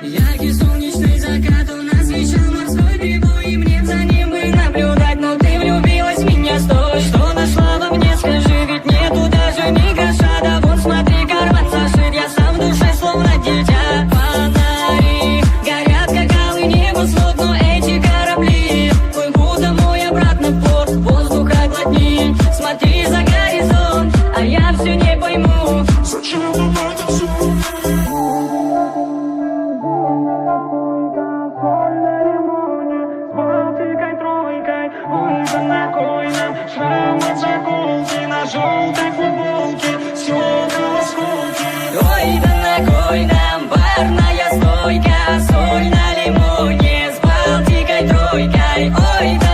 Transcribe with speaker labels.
Speaker 1: Яркий солнечный закат у нас смотри за горизонт А я все не пойму
Speaker 2: Зачем нам это все?
Speaker 3: На на желтой футболке Все в осколки
Speaker 1: Ой, да на кой нам барная стойка Соль на лимоне с Балтикой тройкой Ой, да